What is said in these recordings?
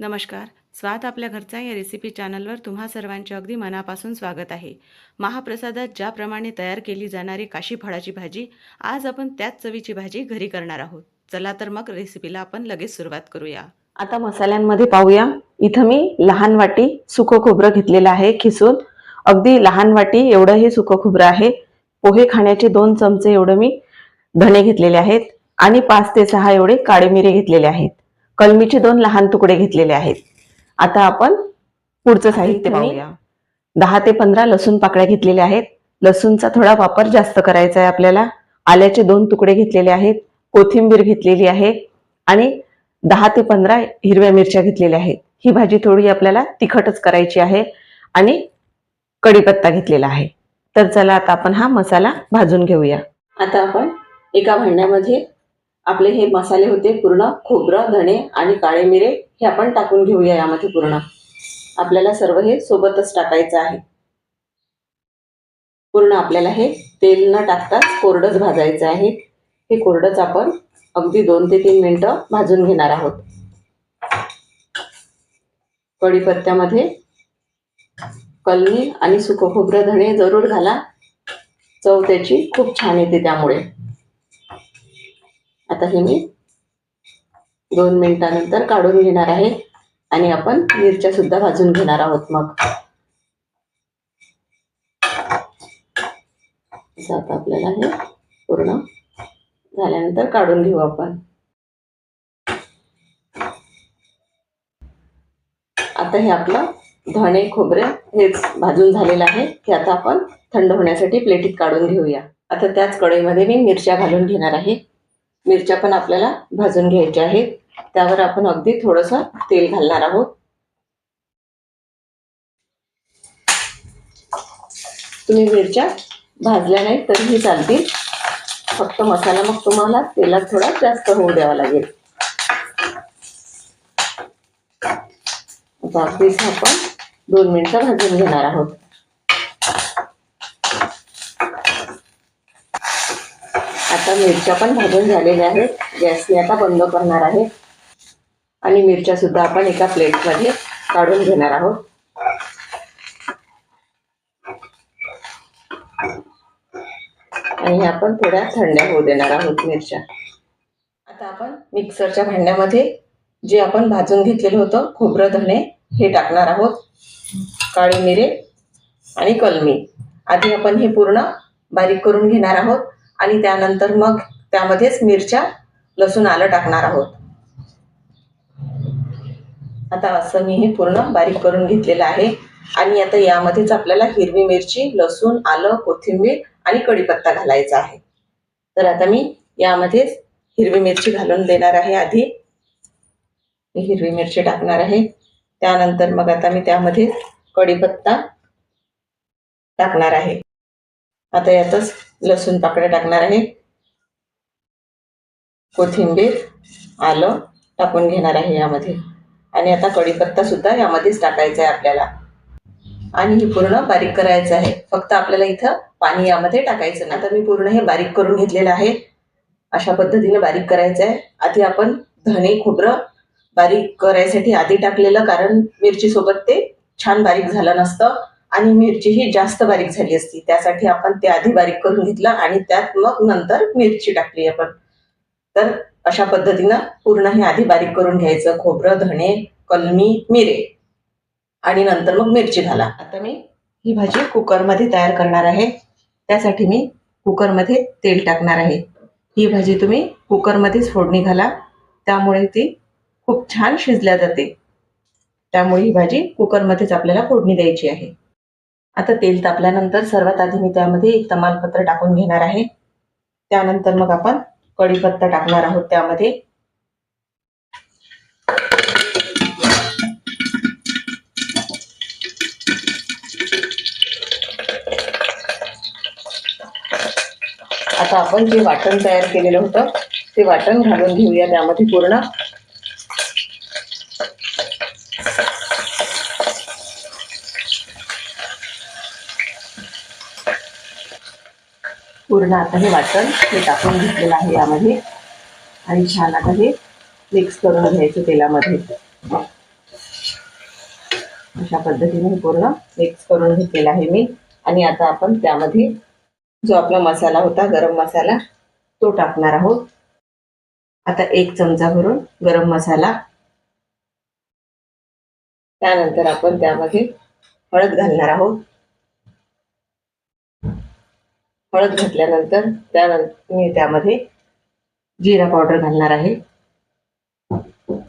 नमस्कार. स्वाद आपल्या घरचा या रेसिपी चॅनलवर तुम्हा सर्वांचे अगदी मनापासून स्वागत आहे. महाप्रसादात ज्याप्रमाणे तयार केली जाणारी काशी फळाची भाजी आज आपण त्याच चवीची भाजी घरी करणार आहोत. चला तर मग रेसिपीला आपण लगेच सुरुवात करूया. आता मसाल्यांमध्ये पाहूया. इथं मी लहान वाटी सुकं खोबरं घेतलेलं आहे खिसून. अगदी लहान वाटी एवढं हे सुकं खोबरं आहे. पोहे खाण्याचे दोन चमचे एवढं मी धणे घेतलेले आहेत आणि पाच ते सहा एवढे काळे मिरे घेतलेले आहेत. कलमीचे दोन लहान तुकडे घेतलेले आहेत. आता आपण पुढचं साहित्य पाहूया. दहा ते पंधरा लसूण पाकळ्या घेतलेल्या आहेत. लसूणचा थोडा वापर जास्त करायचा आहे आपल्याला. आल्याचे दोन तुकडे घेतलेले आहेत. कोथिंबीर घेतलेली आहे. आणि दहा ते पंधरा हिरव्या मिरच्या घेतलेल्या आहेत. ही भाजी थोडी आपल्याला तिखटच करायची आहे. आणि कढीपत्ता घेतलेला आहे. तर चला आता आपण हा मसाला भाजून घेऊया. आता आपण एका भांड्यामध्ये आपले हे मसाले होते पूर्ण खोबरं धणे आणि काळे मिरे हे आपण टाकून घेऊया यामध्ये पूर्ण. आपल्याला सर्व हे सोबतच टाकायचं आहे. पूर्ण आपल्याला हे तेल न टाकताच कोरडंच भाजायचं आहे. हे कोरडंच आपण अगदी दोन ते तीन मिनटं भाजून घेणार आहोत. कढीपत्त्यामध्ये कलमी आणि सुकं खोबरं धणे जरूर घाला. चव त्याची खूप छान येते त्यामुळे. आता हे मी दोन मिनिटानंतर काढून घेणार आहे आणि आपण मिरच्या सुद्धा भाजून घेणार आहोत मग. असं आता आपल्याला हे पूर्ण झाल्यानंतर काढून घेऊ आपण. आता हे आपलं धणे खोबरे हेच भाजून झालेलं आहे. हे आता आपण थंड होण्यासाठी प्लेटीत काढून घेऊया. आता त्याच कढईमध्ये मी मिरच्या घालून घेणार आहे. मिरच्या पण आपल्याला भाजून घ्यायच्या आहेत. त्यावर आपण अगदी थोडंसं तेल घालणार आहोत. तुम्ही मिरच्या भाजल्या नाही तरीही चालतील. फक्त मसाला मग तुम्हाला तेलात थोडा जास्त होऊ द्यावा लागेल. आता आपण दोन मिनिटं भाजून घेणार आहोत. आता मिरच्या पण भाजून झालेल्या आहेत. गॅस मी आता बंद करणार आहे. आणि मिरच्या सुद्धा आपण एका प्लेटमध्ये काढून घेणार आहोत. आणि ह्या आपण थोड्या थंड्या होऊ देणार आहोत मिरच्या. आता आपण मिक्सरच्या भांड्यामध्ये जे आपण भाजून घेतलेलं होतं खोबरं धणे हे टाकणार आहोत. काळी मिरे आणि कलमी. आधी आपण हे पूर्ण बारीक करून घेणार आहोत. आणि त्यानंतर मग त्यामध्येच मिरच्या लसूण आलं टाकणार आहोत. आता असं मी हे पूर्ण बारीक करून घेतलेलं आहे. आणि आता यामध्येच आपल्याला हिरवी मिरची लसूण आलं कोथिंबीर आणि कढीपत्ता घालायचा आहे. तर आता मी यामध्येच हिरवी मिरची घालून देणार आहे आधी. मी हिरवी मिरची टाकणार आहे. त्यानंतर मग आता मी त्यामध्ये कढीपत्ता टाकणार आहे. आता यातच लसूण पाकड्या टाकणार आहे. कोथिंबीर आलं टाकून घेणार आहे यामध्ये. आणि आता कढीपत्ता सुद्धा यामध्येच टाकायचा आहे आपल्याला. आणि हे पूर्ण बारीक करायचं आहे. फक्त आपल्याला इथं पाणी यामध्ये टाकायचं नाही. आता मी पूर्ण हे बारीक करून घेतलेलं आहे. अशा पद्धतीने बारीक करायचं आहे. आधी आपण धणे खोबरं बारीक करायसाठी आधी टाकलेलं कारण मिरची सोबत ते छान बारीक झालं नसतं. आणि मिरची ही जास्त बारीक झाली असती. त्यासाठी आपण ते आधी बारीक करून घेतलं आणि त्यात मग नंतर मिरची टाकली आपण. तर अशा पद्धतीनं पूर्ण हे आधी बारीक करून घ्यायचं. खोबरं धणे कलमी मिरे. आणि नंतर मग मिरची घाला. आता मी ही भाजी कुकरमध्ये तयार करणार आहे. त्यासाठी मी कुकरमध्ये तेल टाकणार आहे. ही भाजी तुम्ही कुकरमध्येच फोडणी घाला. त्यामुळे ती खूप छान शिजल्या जाते. त्यामुळे ही भाजी कुकरमध्येच आपल्याला फोडणी द्यायची आहे. आता तेल तापल्यानंतर सर्वात आधी मी त्यामध्ये एक तमालपत्र टाकून घेणार आहे. त्यानंतर मग आपण कढीपत्ता टाकणार आहोत त्यामध्ये. आता आपण जे वाटण तयार केलेलं होतं ते वाटण घालून घेऊया त्यामध्ये पूर्ण. पूर्ण आता हे वाटण हे टाकून घेतलेलं आहे यामध्ये. आणि छान आता हे मिक्स करून घ्यायचं तेलामध्ये. अशा पद्धतीने हे पूर्ण मिक्स करून घेतलेलं आहे मी. आणि आता आपण त्यामध्ये जो आपला मसाला होता गरम मसाला तो टाकणार आहोत. आता एक चमचा भरून गरम मसाला. त्यानंतर आपण त्यामध्ये हळद घालणार आहोत. हळद घातल्यानंतर त्यानंतर मी त्यामध्ये जिरा पावडर घालणार आहे.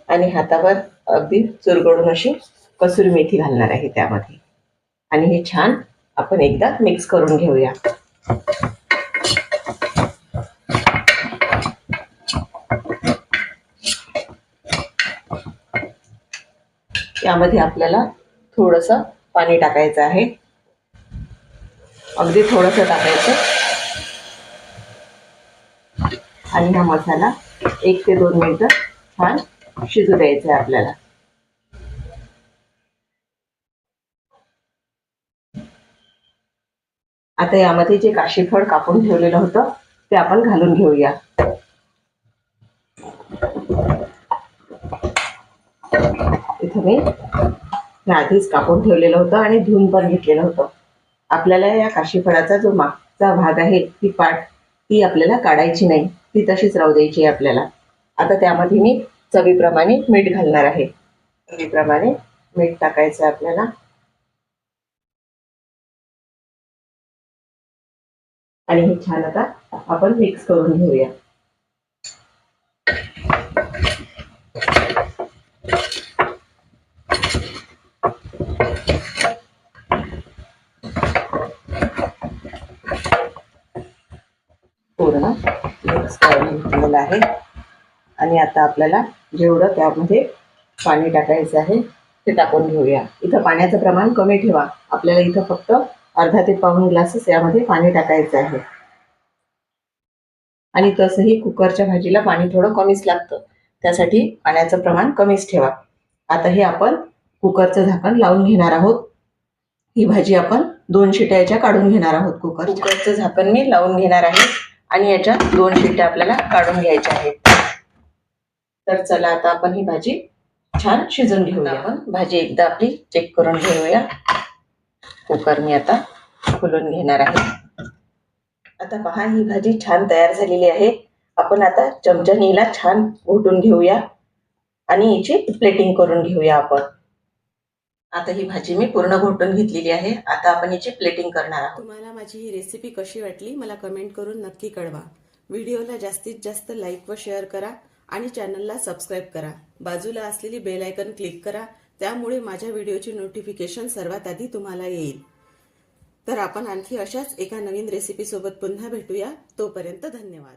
आणि हातावर अगदी चुरगडून अशी कसुरी मेथी घालणार आहे त्यामध्ये. आणि हे छान आपण एकदा मिक्स करून घेऊया. यामध्ये आपल्याला थोडस पाणी टाकायचं आहे. अगदी थोडस टाकायचं. आणि हा मसाला एक ते दोन मिनटं छान शिजू द्यायचा आहे आपल्याला. आता यामध्ये जे काशीफळ कापून ठेवलेलं होतं ते आपण घालून घेऊया. इथं मी हे आधीच कापून ठेवलेलं होतं आणि धुवून पण घेतलेलं होतं. आपल्याला या काशीफळाचा जो मागचा भाग आहे ती पाठ ती आपल्याला काढायची नाही. ती तशीच राहू द्यायची आहे आपल्याला. आता त्यामध्ये मी चवीप्रमाणे मीठ घालणार आहे. चवीप्रमाणे मीठ टाकायचं आहे आपल्याला. आणि हे छान आता आपण मिक्स करून घेऊया पूर्ण मिक्स करून आहे. आणि आता आपल्याला जेवढं त्यामध्ये पाणी टाकायचं आहे ते टाकून घेऊया. इथं पाण्याचं प्रमाण कमी ठेवा. आपल्याला इथं फक्त अर्धा ते पाऊण ग्लासच यामध्ये पाणी टाकायचं आहे. आणि तसंही कुकरच्या भाजीला पाणी थोडं कमीच लागतं. त्यासाठी पाण्याचं प्रमाण कमीच ठेवा. आता हे आपण कुकरचं झाकण लावून घेणार आहोत. ही भाजी आपण दोन शिट्याच्या काढून घेणार आहोत कुकर कुकरचं झाकण मी लावून घेणार आहे. आणि याच्या दोन शिट्ट्या आपल्याला काढून घ्यायच्या आहेत. तर चला आता आपण ही भाजी छान शिजून घेऊया. आपण भाजी एकदा आपली चेक करून घेऊया. कुकर मी आता खोलून घेणार आहे. आता पहा ही भाजी छान तयार झालेली आहे. आपण आता चमच्याने हिला छान घोटून घेऊया आणि हिची प्लेटिंग करून घेऊया आपण. आता ही भाजी मी पूर्ण घोटून घेतलेली आहे. आता आपण याची प्लेटिंग करणार आहोत. तुम्हाला माझी ही रेसिपी कशी वाटली मला कमेंट करून नक्की कळवा. व्हिडिओला जास्तीत जास्त लाईक व शेअर करा आणि चॅनलला सबस्क्राईब करा. बाजूला असलेली बेल आयकन क्लिक करा त्यामुळे माझ्या व्हिडिओची नोटिफिकेशन सर्वात आधी तुम्हाला येईल. तर आपण आणखी अशाच एका नवीन रेसिपीसोबत पुन्हा भेटूया. तोपर्यंत धन्यवाद.